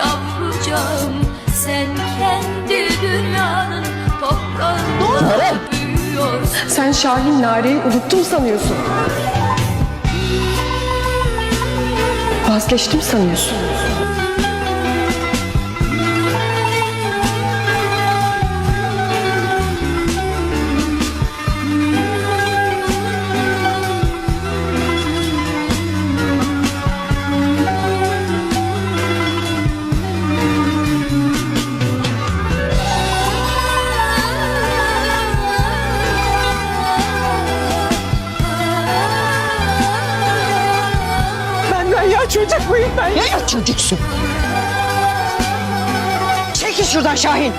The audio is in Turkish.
yavrucağım Sen kendi dünyanın toprağında büyüyorsun Sen Şahin Nare'yi unuttum sanıyorsun. Vazgeçtim sanıyorsun. Benden ya çocuk muyum ben ya? Ne çocuksun? Çekil şuradan Şahin.